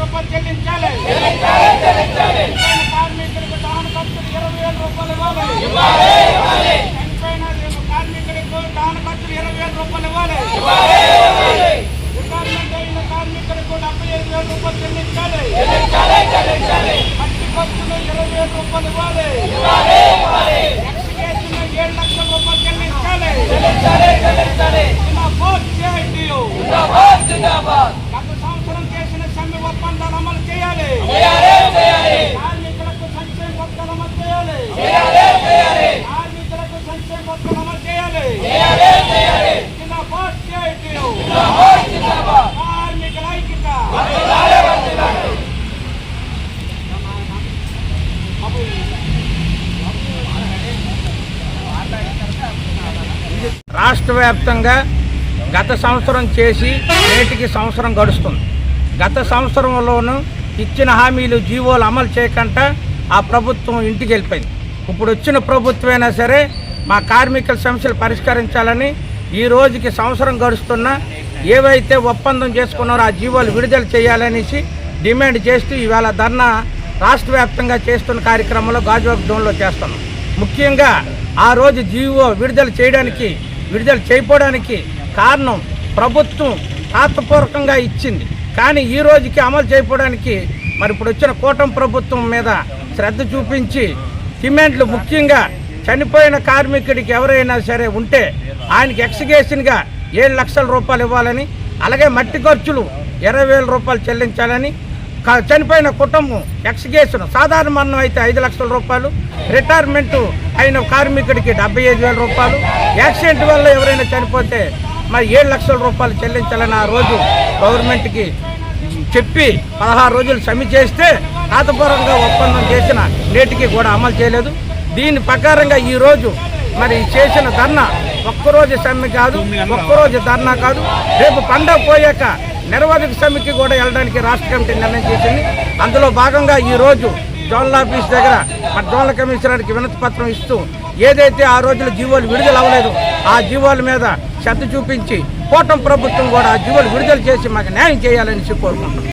రూపాయలు చెల్లించాలి. కార్మికులకు దహన ఖర్చులు ఇరవై వేల రూపాయలు ఇవ్వాలి. చనిపోయిన కార్మికులకు దహన ఖర్చులు ఇరవై వేల రూపాయలు ఇవ్వాలి. రిటైర్మెంట్ అయిన కార్మికులకు డెబ్బై ఐదు వేల రూపాయలు చెల్లించాలి. ఖర్చు ఖర్చులు ఇరవై వేల రూపాయలు ఇవ్వాలి. రాష్ట్ర వ్యాప్తంగా గత సంవత్సరం చేసి నేటికి సంవత్సరం గడుస్తుంది. గత సంవత్సరంలోనూ ఇచ్చిన హామీలు జీవోలు అమలు చేయకుండా ఆ ప్రభుత్వం ఇంటికి వెళ్ళిపోయింది. ఇప్పుడు వచ్చిన ప్రభుత్వమైనా సరే మా కార్మికుల సమస్యలు పరిష్కరించాలని ఈ రోజుకి సంవత్సరం గడుస్తున్నా ఏవైతే ఒప్పందం చేసుకున్నారో ఆ జీవోలు విడుదల చేయాలనేసి డిమాండ్ చేస్తూ ఇవాళ ధర్నా రాష్ట్ర వ్యాప్తంగా చేస్తున్న కార్యక్రమంలో గాజువాక్ డోన్లో చేస్తున్నాం. ముఖ్యంగా ఆ రోజు జీవో విడుదల చేయడానికి విడుదల చేయకపోవడానికి కారణం ప్రభుత్వం తాత్పూర్వకంగా ఇచ్చింది. కానీ ఈ రోజుకి అమలు చేయకపోవడానికి మరి ఇప్పుడు వచ్చిన కూటమి ప్రభుత్వం మీద శ్రద్ధ చూపించి డిమాండ్లు ముఖ్యంగా చనిపోయిన కార్మికుడికి ఎవరైనా సరే ఉంటే ఆయనకి ఎక్స్గేషన్గా ఏడు లక్షల రూపాయలు ఇవ్వాలని అలాగే మట్టి ఖర్చులు ఇరవై రూపాయలు చెల్లించాలని చనిపోయిన కుటుంబం ఎక్స్గేషన్. సాధారణ మరణం అయితే ఐదు లక్షల రూపాయలు. రిటైర్మెంట్ అయిన కార్మికుడికి డెబ్బై ఐదు వేల రూపాయలు. యాక్సిడెంట్ వల్ల ఎవరైనా చనిపోతే మరి ఏడు లక్షల రూపాయలు చెల్లించాలని ఆ రోజు గవర్నమెంట్కి చెప్పి పదహారు రోజులు సమ్మె చేస్తే రాతపూర్వకంగా ఒప్పందం చేసిన నేటికి కూడా అమలు చేయలేదు. దీని ప్రకారంగా ఈరోజు మరి చేసిన ధర్నా ఒక్కరోజు సమ్మె కాదు ఒక్కరోజు ధర్నా కాదు. రేపు పండగ పోయాక నిర్వాహక సమితికి కూడా వెళ్ళడానికి రాష్ట్ర కమిటీ నిర్ణయం చేసింది. అందులో భాగంగా ఈ రోజు జోనల్ ఆఫీస్ దగ్గర మన జోనల్ కమిషనర్కి వినతి పత్రం ఇస్తూ ఏదైతే ఆ రోజులు జీవోలు విడుదల అవ్వలేదు ఆ జీవోల మీద శ్రద్ధ చూపించి కూటమి ప్రభుత్వం కూడా ఆ జీవోలు విడుదల చేసి మాకు న్యాయం చేయాలని కోరుకుంటున్నాం.